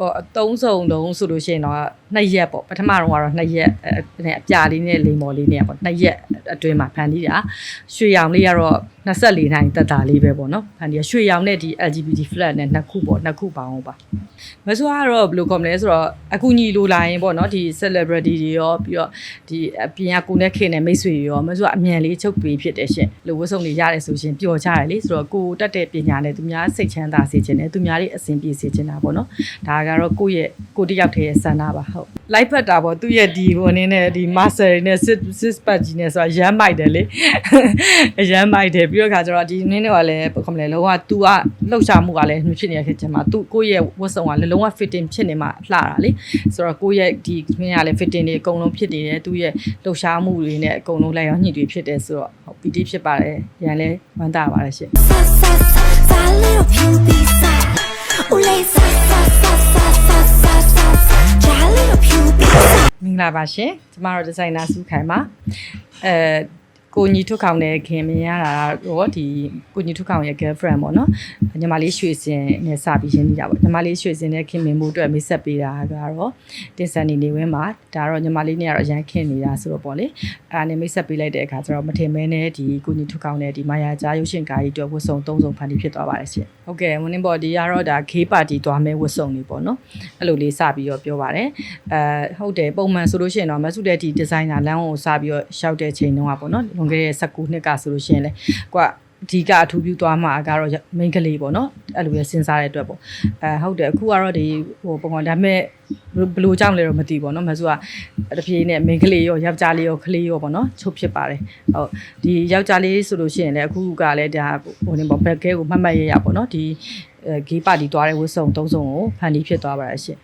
ဟိုအသုံးဆောင်လုံးဆိုလို့ရှိရင်တော့နှစ်ရက်ပေါ့ပထမတော့ကတော့နှစ်ရက်အဲအပြာလေးနဲ့လိမ်မော်လေးနဲ့ပေါ့နှစ်ရက်အတွင်းမှာဖန်တီးတာရွှေရောင်လေးကတော့24နိုင်တက်တာလေးပဲပေါ့နော်ဖန်တီးရွှေရောင်နဲ့ဒီ LGBT flat နဲ့နှစ်ခုပေါ့နှစ်ခုပေါင်းပါမဆိုးကတော့ဘယ်လိုကောမလဲဆိုတော့အခုညီလိုလာရင်ပေါ့နော်ဒီ celebrity တွေရောပြီးတော့ဒီအပြင်ကကိုနဲ့ခင်နဲ့မိတ်ဆွေတွေရောမဆိုးအမြန်လေးချုပ်ပေးဖြစ်တယ်ရှင်လူဝတ်ဆောင်တွေရတယ်ဆိုရှင်ပျော်ကြတယ်လေဆိုတော့ကိုတက်တဲ့ပညာနဲ့သူများစိတ်ချမ်းသာစေခြင်းနဲ့သူများလေးအဆင်ပြေစေခြင်းတာပေါ့နော်ဒါကတော့ကိုယ့်ရဲ့ကိုတယောက်တည်းရဲ့ဆန္ဒပါဟုတ်လိုက်ဖက်တာပေါ့သူ့ရဲ့ဒီဟိုအနေနဲ့ဒီ master နဲ့ sit sit pad ကြီးနဲ့ဆိုတာရမ်းမိုက်တယ်လေအရမ်းမိုက်တယ်ပြီးတော့ခါကျတော့ဒီနင်းတွေကလည်းဘယ်ခေါမလဲလုံးဝ तू ကလှုပ်ရှားမှုကလည်းမဖြစ်နေတဲ့ခေတ်ချင်းမှာ तू ကိုယ့်ရဲ့ဝတ်စုံကလည်းလုံးဝ fitting ဖြစ်နေမှလှတာလေဆိုတော့ကိုယ့်ရဲ့ဒီနင်းကလည်း fitting တွေအကုန်လုံးဖြစ်နေတယ်သူ့ရဲ့လှုပ်ရှားမှုတွေနဲ့အကုန်လုံးလိုက်ရောညှိတွေဖြစ်တယ်ဆိုတော့ဟုတ် PT ဖြစ်ပါတယ်ရန်လဲဝမ်းသာပါတယ်ရှင် ပါရှင်ကျမတို့ဒီဇိုင်နာစုခိုင်ပါအဲ ကိုညီထုတ်ခေါင်တဲ့ခင်မင်ရတာတော့ဒီကိုညီထုတ်ခေါင်ရဲ့ girlfriend ပေါ့နော်ညီမလေးရွှေစင်နဲ့စပြီးရင်းနေတာပေါ့ညီမလေးရွှေစင်နဲ့ခင်မင်မှုအတွက်မိတ်ဆက်ပေးတာကတော့တင်ဆန်နေနေဝင်းမှာဒါတော့ညီမလေးနဲ့ကတော့အရန်ခင်နေတာဆိုတော့ပေါ့လေအဲ့ဒါနဲ့မိတ်ဆက်ပေးလိုက်တဲ့အခါကျတော့မထင်မဲနဲ့ဒီကိုညီထုတ်ခေါင်တဲ့ဒီမာယာကြားရုပ်ရှင်ကားကြီးအတွက်ဝတ်စုံသုံးစုံဖန်တီးဖြစ်သွားပါတယ်ရှင်ဟုတ်ကဲ့မင်းဘော်ဒီကတော့ဒါခေးပါတီသွားမဲဝတ်စုံနေပေါ့နော်အဲ့လိုလေးစပြီးတော့ပြောပါတယ်အဲဟုတ်တယ်ပုံမှန်ဆိုလို့ရှိရင်တော့မဆုတဲ့ဒီဒီဇိုင်နာလမ်းကိုစပြီးတော့ရှောက်တဲ့ချိန်တုန်းကပေါ့နော်လွန်ခဲ့တဲ့19နှစ်ကဆိုလို့ရှိရင်လေကိုကအဓိကအထူးပြုသွားမှာကတော့ main ကလေးပေါ့နော်အဲ့လိုပဲစဉ်းစားတဲ့အတွက်ပေါ့အဲဟုတ်တယ်အခုကတော့ဒီဟိုပုံမှန်ဒါပေမဲ့ဘယ်လိုကြောင့်လဲတော့မသိဘူးပေါ့နော်မဆုကတပြေးနဲ့ main ကလေးရောယောက်ျားလေးရောကလေးရောပေါ့နော်ချုပ်ဖြစ်ပါတယ်ဟုတ်ဒီယောက်ျားလေးဆိုလို့ရှိရင်လည်းအခုကလည်းဒါဟိုနေပေါ့ဘက်ကဲကိုမှတ်မှတ်ရရပေါ့နော်ဒီဂေးပါတီသွားတဲ့ဝတ်စုံသုံးစုံကိုဖန်တီးဖြစ်သွားပါတယ်ရှင်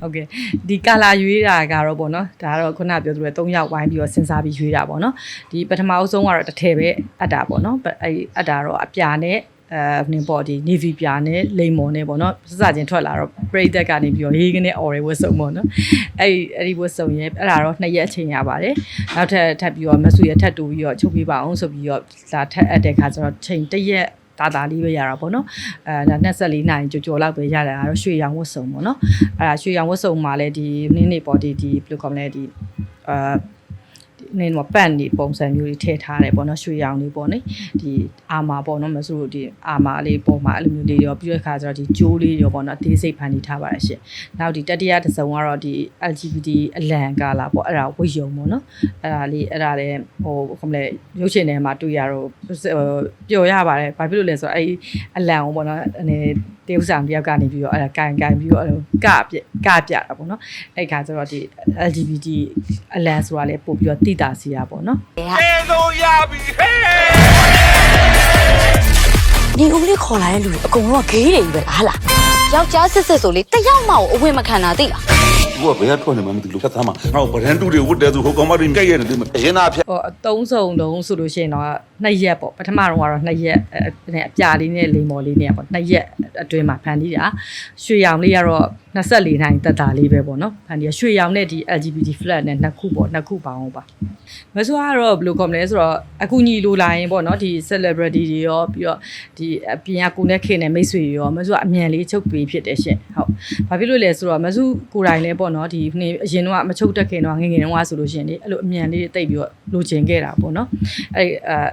ဟုတ်ကဲ့ဒီကာလာရွေးတာကတော့ပေါ့နော်ဒါကတော့ခုနပြောသူတွေ၃ယောက်ဝိုင်းပြီးတော့စဉ်းစားပြီးရွေးတာပေါ့နော်ဒီပထမအဆုံးကတော့တစ်ထည်ပဲအပ်တာပေါ့နော်အဲအပ်တာတော့အပြာနဲ့အဲနင်ပေါ့ဒီ navy ပြာနဲ့လိမ်မော်နဲ့ပေါ့နော်စစချင်းထွက်လာတော့ပရိသတ်ကနေပြီးတော့ဟေးကနေအော်ရဲဝတ်စုံပေါ့နော်အဲ့ဒီအဲ့ဒီဝတ်စုံရဲ့အဲ့ဒါတော့နှစ်ရက်အချိန်ရပါတယ်နောက်ထပ်ထပ်ပြီးတော့မဆူရထပ်တူပြီးတော့ချုပ်ပေးပါအောင်ဆိုပြီးတော့လာထပ်အပ်တဲ့ခါကျတော့ချိန်တစ်ရက် တာတာလေးပဲရတာပေါ့နော်အဲဒါ24နိုင်ကြော်ကြော်လောက်ပဲရတာကတော့ရွှေရောင်ဝတ်စုံပေါ့နော်အဲဒါရွှေရောင်ဝတ်စုံမှာလည်းဒီနင်းနေပေါ့ဒီဒီဘယ်လိုခေါ်မလဲဒီအာ နင်းမပန့်နေပုံစံမျိုးတွေထည့်ထားတယ်ပေါ့နော်ရွှေရောင်လေးပေါ့နိဒီအာမာပေါ့နော်မဆိုလို့ဒီအာမာလေးပုံမှာအဲ့လိုမျိုးလေးရောပြီးတဲ့ခါကျတော့ဒီဂျိုးလေးရောပေါ့နော်အသေးစိတ်ဖန်တီးထားပါရရှင်နောက်ဒီတတိယတစ်စုံကတော့ဒီ LGBT အလံကာလာပေါ့အဲ့ဒါဝိယုံပေါ့နော်အဲ့ဒါလေးအဲ့ဒါလည်းဟိုခေါမလဲရုပ်ရှင်ထဲမှာတွေ့ရတော့ပျော်ရပါတယ်ဘာဖြစ်လို့လဲဆိုတော့အဲ့အလံကိုပေါ့နော်အနေ တေးဥဆောင်တယောက်ကနေပြီးတော့အဲ့ဒါကန်ကန်ပြီးတော့အဲ့လိုကပြကပြတာပေါ့နော်အဲ့ခါကျတော့ဒီ LGBT အလံဆိုတာလည်းပို့ပြီးတော့တိတာစီရပေါ့နော်လို့ရပြီဟဲ့ဒီဦးလေးခေါ်လာတဲ့လူတွေအကုန်လုံးကဂေးတွေကြီးပဲလားဟာလားယောက်ျားစစ်စစ်ဆိုလေတယောက်မှအဝင်မခံတာသိလားသူကဘယ်ကထွက်နေမှမသိလို့ဆက်သားမှာငါ့ကိုဗရန်တူတွေဝတ်တယ်ဆိုဟိုကောင်မတွေကြိုက်ရတယ်လေအရင်သားဖြတ်ဟိုအသုံးဆောင်လုံးဆိုလို့ရှိရင်တော့ နှစ်ရက်ပေါ့ပထမတော့ကတော့နှစ်ရက်အဲအပြာလေးနဲ့လိမ်မော်လေးနဲ့ပေါ့နှစ်ရက်အတွင်းမှာဖန်တီးတာရွှေရောင်လေးကတော့24နိုင်တက်တာလေးပဲပေါ့နော်ဖန်တီးရွှေရောင်နဲ့ဒီ LGBT flat နဲ့နှစ်ခုပေါ့နှစ်ခုပေါင်းပါမဆိုးကတော့ဘယ်လိုကောမလဲဆိုတော့အခုညီလိုလာရင်ပေါ့နော်ဒီ celebrity တွေရောပြီးတော့ဒီအပြင်ကကိုနဲ့ခင်နဲ့မိတ်ဆွေတွေရောမဆိုးကအမြန်လေးချုပ်ပေးဖြစ်တယ်ရှင်ဟုတ်ဘာဖြစ်လို့လဲဆိုတော့မဆိုးကိုယ်တိုင်လည်းပေါ့နော်ဒီနေ့အရင်တော့မချုပ်တက်ခင်တော့ငယ်ငယ်တုန်းကဆိုလို့ရှိရင်လေအဲ့လိုအမြန်လေးတိတ်ပြီးတော့လိုချင်ခဲ့တာပေါ့နော်အဲ့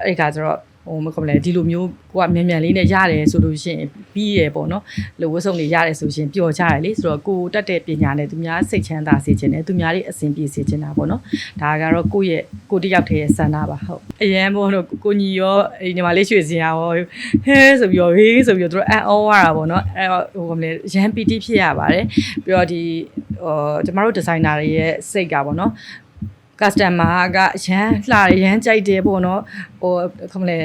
အဲအဲ့ဒီခါကျတော့ဟိုမကမလဲဒီလိုမျိုးကိုကမြန်မြန်လေးနဲ့ရတယ်ဆိုလို့ရှိရင်ပြီးရပေါ့နော်လိုဝတ်စုံတွေရတယ်ဆိုရှင်ပျော်ကြတယ်လေဆိုတော့ကိုတက်တဲ့ပညာနဲ့သူများစိတ်ချမ်းသာစေခြင်းနဲ့သူများလေးအဆင်ပြေစေခြင်းတာပေါ့နော်ဒါကတော့ကိုယ့်ရဲ့ကိုတယောက်တည်းရဲ့ဆန္ဒပါဟုတ်အရန်ပေါ့နော်ကိုညီရောအိမ်ညီမလေးရွှေစင်ရောဟဲဆိုပြီးတော့ဟေးဆိုပြီးတော့သူတို့အန်အောရတာပေါ့နော်အဲဟိုကမလဲရန်ပီတီဖြစ်ရပါတယ်ပြီးတော့ဒီဟိုကျမတို့ဒီဇိုင်နာတွေရဲ့စိတ်ကပေါ့နော် customer ကအရန်လှတယ်ရန်ကြိုက်တယ်ပေါ့နော်ဟိုခမလဲ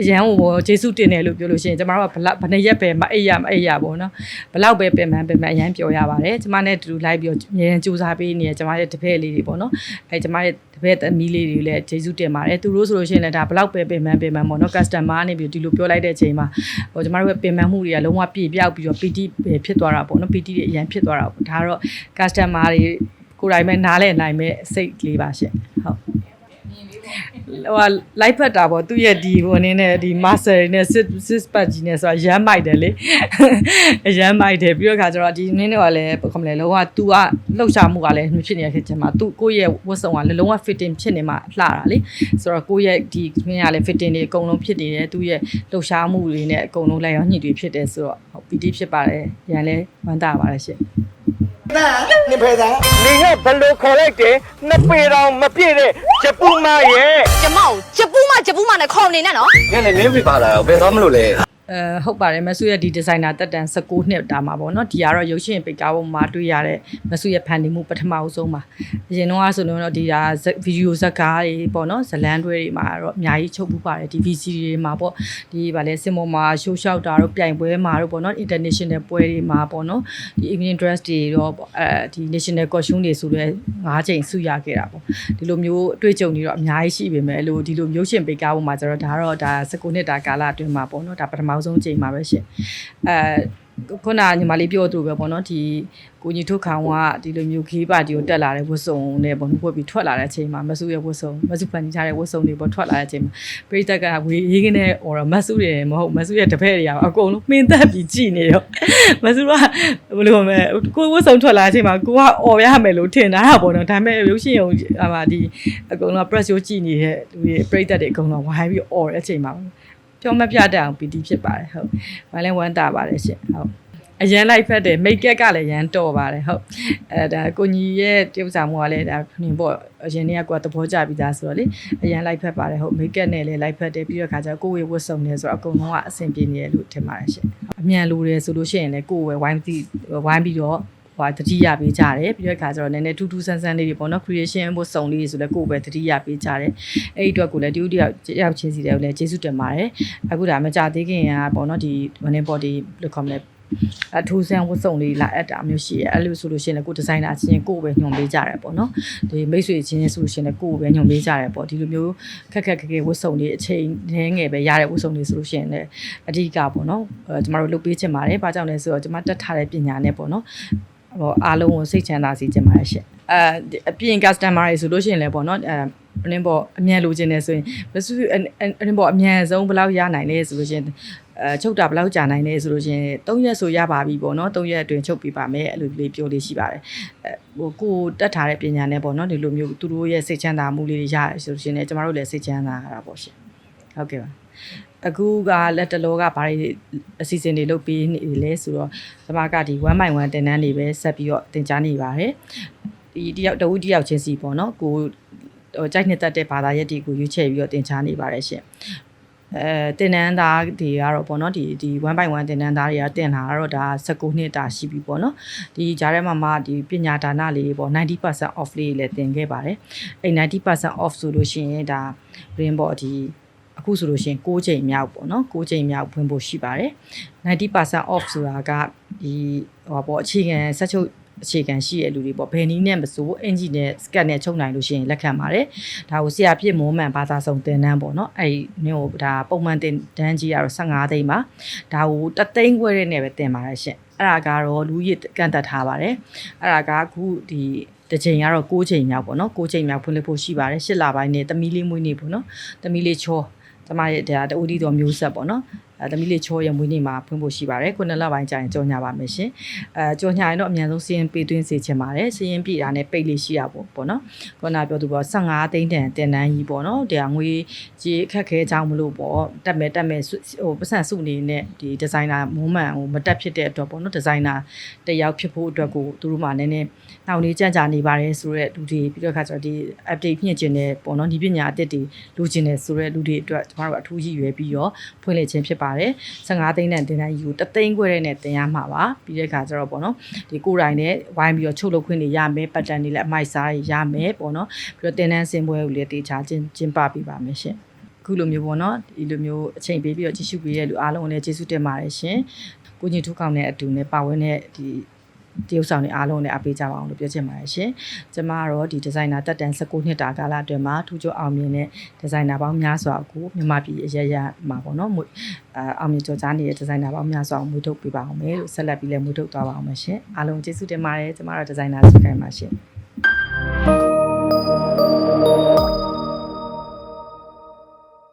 အရန်ဟိုဂျေစုတင်တယ်လို့ပြောလို့ရှိရင်ကျမတို့ကဘလောက်ဘယ်နှစ်ရက်ပဲမအိပ်ရမအိပ်ရပေါ့နော်ဘလောက်ပဲပင်ပန်းပင်ပန်းအရန်ပျော်ရပါတယ်ကျမနဲ့တူတူလိုက်ပြီးတော့အများကြီးစူးစမ်းပေးနေရကျမရဲ့တပည့်လေးတွေပေါ့နော်အဲကျမရဲ့တပည့်သမီးလေးတွေလည်းဂျေစုတင်ပါတယ်သူတို့ဆိုလို့ရှိရင်လည်းဒါဘလောက်ပဲပင်ပန်းပင်ပန်းပေါ့နော် customer နေပြီးဒီလိုပြောလိုက်တဲ့အချိန်မှာဟိုကျမတို့ရဲ့ပင်ပန်းမှုတွေကလုံးဝပြည့်ပြောက်ပြီးတော့ PT ပဲဖြစ်သွားတာပေါ့နော် PT တွေအရန်ဖြစ်သွားတာပေါ့ဒါတော့ customer တွေ ကိုယ်တိုင်ပဲနားလဲနိုင်မဲ့စိတ်လေးပါရှင်ဟုတ်ဟိုကလိုက်ဖက်တာပေါ့သူ့ရဲ့ဒီဟိုနင်းနဲ့ဒီ master နဲ့ sit sit pad ကြီးနဲ့ဆိုတာရမ်းမိုက်တယ်လေအရမ်းမိုက်တယ်ပြီးတော့ခါကျတော့ဒီနင်းတွေကလည်းဘယ်ခေါမလဲလုံးဝ तू ကလှုပ်ရှားမှုကလည်းမဖြစ်နေတဲ့ခေတ်မှာ तू ကိုယ့်ရဲ့ဝတ်စုံကလည်းလုံးဝ fitting ဖြစ်နေမှလှတာလေဆိုတော့ကိုယ့်ရဲ့ဒီမင်းကလည်း fitting တွေအကုန်လုံးဖြစ်နေတယ်သူ့ရဲ့လှုပ်ရှားမှုတွေနဲ့အကုန်လုံးလိုက်ရောညှိတွေဖြစ်တယ်ဆိုတော့ဟုတ် PT ဖြစ်ပါတယ်ရန်လဲဝမ်းသာပါတယ်ရှင် တာနိဖေသာနေကဘယ်လိုခေါ်လိုက်တယ်နှစ်ပေတောင်မပြည့်တဲ့ဂျပူမရဲ့ ကျမကိုဂျပူးမဂျပူးမနဲ့ခေါ်နေနဲ့နော်ညနေလင်းပြပါလာရောဘယ်သွားမလို့လဲ အဲဟုတ်ပါတယ်မဆုရဲ့ဒီဒီဇိုင်နာတက်တန်16နှစ်တာမှာပေါ့နော်ဒီကတော့ရုပ်ရှင်ပိတ်ကားပေါ်မှာတွေ့ရတဲ့မဆုရဲ့ဖန်တီးမှုပထမအဆုံးပါအရင်တော့ဆိုလို့တော့ဒီဒါဗီဒီယိုဇက်ကားတွေပေါ့နော်ဇလန်တွဲတွေမှာတော့အများကြီးချုပ်ပူပါတယ်ဒီ VC တွေမှာပေါ့ဒီဗာလဲစင်မောမှာရှိုးရှောက်တာတို့ပြိုင်ပွဲမှာတို့ပေါ့နော် international ပွဲတွေမှာပေါ့နော်ဒီ evening dress တွေတော့အဲဒီ national costume တွေဆိုလဲ၅ချိန်ဆုရခဲ့တာပေါ့ဒီလိုမျိုးအတွေ့အကြုံတွေတော့အများကြီးရှိပေမဲ့အဲ့လိုဒီလိုရုပ်ရှင်ပိတ်ကားပေါ်မှာကျတော့ဒါကတော့ဒါ16နှစ်တာကာလအတွင်းမှာပေါ့နော်ဒါပထမဆုံးချိန်မှာပဲရှင်အဲခုနကညီမလေးပြောသူပဲပေါ့နော်ဒီကိုကြီးထုတ်ခေါင်ကဒီလိုမျိုးခေးပါတီကိုတက်လာတဲ့ဝတ်စုံနဲ့ပေါ့နော်ဝတ်ပြီးထွက်လာတဲ့အချိန်မှာမဆုရဲ့ဝတ်စုံမဆုဖန်တီးထားတဲ့ဝတ်စုံတွေပေါ့ထွက်လာတဲ့အချိန်မှာပရိသတ်ကဝေရေးကင်းတဲ့ဟိုတော့မဆုတွေမဟုတ်မဆုရဲ့တပည့်တွေကအကုန်လုံးမှင်းသက်ပြီးကြည်နေရောမဆုကဘယ်လိုမလဲကိုဝတ်စုံထွက်လာတဲ့အချိန်မှာကိုကអော်ရမယ်လို့ထင်တာပေါ့နော်ဒါပေမဲ့ရုပ်ရှင်ရုံအမှဒီအကုန်လုံး press ရိုးကြည်နေတဲ့လူတွေပရိသတ်တွေအကုန်လုံးဝိုင်းပြီးអော်တဲ့အချိန်မှာ ပြောမပြတတ်အောင်ပီတိဖြစ်ပါတယ်ဟုတ်။ဘာလဲဝမ်းတာပါတယ်ရှင်ဟုတ်။အရန်လိုက်ဖက်တယ်မိတ်ကက်ကလည်းရန်တော်ပါတယ်ဟုတ်အဲဒါကိုညီရဲ့တရုပ်ဆောင်မှုကလည်းဒါနင်ပေါ့အရင်နေ့ကကိုယ်သဘောကျပြီးသားဆိုတော့လေအရန်လိုက်ဖက်ပါတယ်ဟုတ်မိတ်ကက်နဲ့လည်းလိုက်ဖက်တယ်ပြီးတော့ခါကျတော့ကိုယ်ဝေဝတ်စုံနေဆိုတော့အကုန်လုံးကအဆင်ပြေနေတယ်လို့ထင်ပါတယ်ရှင်အမြန်လိုတယ်ဆိုလို့ရှိရင်လည်းကိုယ်ဝေဝိုင်းပြီးဝိုင်းပြီးတော့ ဟိုတတိယပေးကြတယ်ပြီးတော့ခါကျတော့နည်းနည်းထူးထူးဆန်းဆန်းလေးတွေပေါ့နော် creation ဘုစုံလေးတွေဆိုလည်းကိုယ်ပဲတတိယပေးကြတယ်အဲ့ဒီအတွက်ကိုလည်းတူတူတယောက်ချင်းစီတယ်ကိုလည်းကျေးဇူးတင်ပါတယ်အခုဒါမကြသေးခင်ကပေါ့နော်ဒီ one body လို့ခေါ်မလဲအထူးဆန်းဝတ်စုံလေးလာအပ်တာမျိုးရှိရဲအဲ့လိုဆိုလို့ရှိရင်လည်းကိုဒီဇိုင်နာအချင်းကိုယ်ပဲညွှန်ပေးကြတယ်ပေါ့နော်ဒီမိတ်ဆွေချင်းဆိုလို့ရှိရင်လည်းကိုယ်ပဲညွှန်ပေးကြတယ်ပေါ့ဒီလိုမျိုးခက်ခက်ခက်ခဲဝတ်စုံလေးအချိန်နှဲငယ်ပဲရတဲ့ဝတ်စုံလေးဆိုလို့ရှိရင်လည်းအဓိကပေါ့နော်အဲကျမတို့လုပ်ပေးချင်ပါတယ်ဘာကြောင့်လဲဆိုတော့ကျမတက်ထားတဲ့ပညာနဲ့ပေါ့နော် ဟိုအားလုံးကိုစိတ်ချမ်းသာစေချင်ပါတယ်ရှင့်အဲအပြင် customer တွေဆိုလို့ရှိရင်လည်းပေါ့နော်အဲအင်းပေါ့အမြန်လိုချင်တယ်ဆိုရင်ဘယ်သူအင်းပေါ့အမြန်ဆုံးဘယ်လောက်ရနိုင်လဲဆိုလို့ရှိရင်အဲချုပ်တာဘယ်လောက်ကြာနိုင်လဲဆိုလို့ရှိရင်3ရက်ဆိုရပါပြီပေါ့နော်3ရက်အတွင်းချုပ်ပြပါမယ်အဲ့လိုလေးပြောလေးရှိပါတယ်အဲဟိုကိုတက်ထားတဲ့ပညာနဲ့ပေါ့နော်ဒီလိုမျိုးသူတို့ရဲ့စိတ်ချမ်းသာမှုလေးတွေရတယ်ဆိုလို့ရှိရင်လည်းကျမတို့လည်းစိတ်ချမ်းသာရတာပေါ့ရှင်ဟုတ်ကဲ့ပါ အခုကလက်တလောကဘာတွေအစီအစဉ်တွေလုပ်ပြီးနေလဲဆိုတော့ကျမကဒီ1 by 1တင်တန်းတွေပဲဆက်ပြီးတော့တင် जा နေပါတယ်ဒီတယောက်တဝူးတယောက်ချင်းစီပေါ့နော်ကိုဟိုကြိုက်နှစ်သက်တဲ့ဘာသာရပ်တွေကိုရွေးချယ်ပြီးတော့တင် जा နေပါတယ်ရှင်အဲတင်တန်းသားတွေကတော့ပေါ့နော်ဒီဒီ1 by 1တင်တန်းသားတွေကတင်လာတော့ဒါ19နှစ်တာရှိပြီပေါ့နော်ဒီကြားထဲမှာမှဒီပညာဒါနလေးတွေပေါ့90% off လေးတွေလည်းတင်ခဲ့ပါတယ်အဲ့90% off ဆိုလို့ရှိရင်ဒါ brain ပေါ့ဒီ အခုဆိုလို့ရှိရင်6ချိန်မြောက်ပေါ့နော်6ချိန်မြောက်ဝင်ဖို့ရှိပါတယ်90% off ဆိုတာကဒီဟောပေါ့အခြေခံဆက်ချုပ်အခြေခံရှိတဲ့လူတွေပေါ့ဘယ်နည်းနဲ့မဆိုအင်ဂျီနဲ့စကတ်နဲ့ချုပ်နိုင်လို့ရှိရင်လက်ခံပါတယ်ဒါကိုဆရာပြည့်မိုးမှန်ဘာသာဆောင်တင်တန်းပေါ့နော်အဲ့မျိုးဒါပုံမှန်တင်တန်းကြီးကတော့15သိန်းပါဒါကိုတသိန်းခွဲတဲ့နဲ့ပဲတင်ပါတယ်ရှင်အဲ့ဒါကတော့လူကြီးကန့်တက်ထားပါတယ်အဲ့ဒါကအခုဒီတစ်ချိန်ကတော့6ချိန်မြောက်ပေါ့နော်6ချိန်မြောက်ဖွင့်လှစ်ဖို့ရှိပါတယ်8လပိုင်းနဲ့သမီးလေးမွေးနေ့ပေါ့နော်သမီးလေးချော ကျမရဲ့ဒါတူဒီတော်မျိုးဆက်ပေါ့နော်အဲသမီးလေးချောရဲ့မွေးနေ့မှာဖွင့်ဖို့ရှိပါတယ်ခုနှစ်လပိုင်းကြာရင်ကြော်ညာပါမယ်ရှင်အဲကြော်ညာရင်တော့အများဆုံးစီးရင်ပေးသွင်းစေချင်ပါတယ်စီးရင်ပြည်တာနဲ့ပိတ်လေးရှိရပေါ့ပေါ့နော်ခုနပြောသူပေါ့15သိန်းတန်တင်တန်းကြီးပေါ့နော်တရားငွေကြီးအခက်ခဲကြောင်းမလို့ပေါ့တက်မယ်တက်မယ်ဟိုပတ်စံစုနေနဲ့ဒီဒီဇိုင်နာမုံမှန်ဟိုမတက်ဖြစ်တဲ့အတွက်ပေါ့နော်ဒီဇိုင်နာတယောက်ဖြစ်ဖို့အတွက်ကိုသူတို့မှနည်းနည်းနှောင့်နှေးကြံ့ကြာနေပါတယ်ဆိုတော့လူတွေပြီးတော့ခါကျတော့ဒီ update ညှင့်ကျင်တဲ့ပေါ့နော်ဒီပညာအသစ်တွေလူကျင်တယ်ဆိုတော့လူတွေအတွက်ကျမတို့အထူးရည်ရွယ်ပြီးတော့ဖွင့်လှစ်ခြင်းဖြစ်ပါတယ်15သိန်းနဲ့တင်တိုင်းယူတသိန်းခွဲတဲ့နဲ့တင်ရမှာပါပြီးတဲ့ခါကျတော့ပေါ့နော်ဒီကိုယ်တိုင်နဲ့ဝိုင်းပြီးတော့ချုပ်လုပ်ခွင့်တွေရမယ်ပတ်တန်တွေလည်းအမိုက်စားတွေရမယ်ပေါ့နော်ပြီးတော့တင်တန်းစင်ပွဲကိုလည်းတေချာချင်းကျင်းပပေးပါမယ်ရှင်အခုလိုမျိုးပေါ့နော်ဒီလိုမျိုးအချိန်ပေးပြီးတော့ကြည့်ရှုပေးတဲ့လူအားလုံးကိုလည်းကျေးဇူးတင်ပါတယ်ရှင်ကိုကြီးထူးကောင်းတဲ့အတူနဲ့ပါဝင်တဲ့ဒီ တရုပ်ဆောင်တွေအားလုံးနဲ့အပေးကြပါအောင်လို့ပြောချင်ပါတယ်ရှင်။ကျမကတော့ဒီဒီဇိုင်နာတက်တန်19နှစ်တာကာလအတွင်းမှာထူးခြားအောင်မြင်တဲ့ဒီဇိုင်နာပေါင်းများစွာကိုမြန်မာပြည်အရရမှာပေါ့နော်။အာအောင်မြင်ကြော်ကြားနေတဲ့ဒီဇိုင်နာပေါင်းများစွာကိုမွေးထုတ်ပေးပါအောင်မယ်လို့ဆက်လက်ပြီးလည်းမွေးထုတ်သွားပါအောင်မယ်ရှင်။အားလုံးကျေးဇူးတင်ပါတယ်။ကျမတို့ဒီဇိုင်နာစကိုင်းပါရှင်။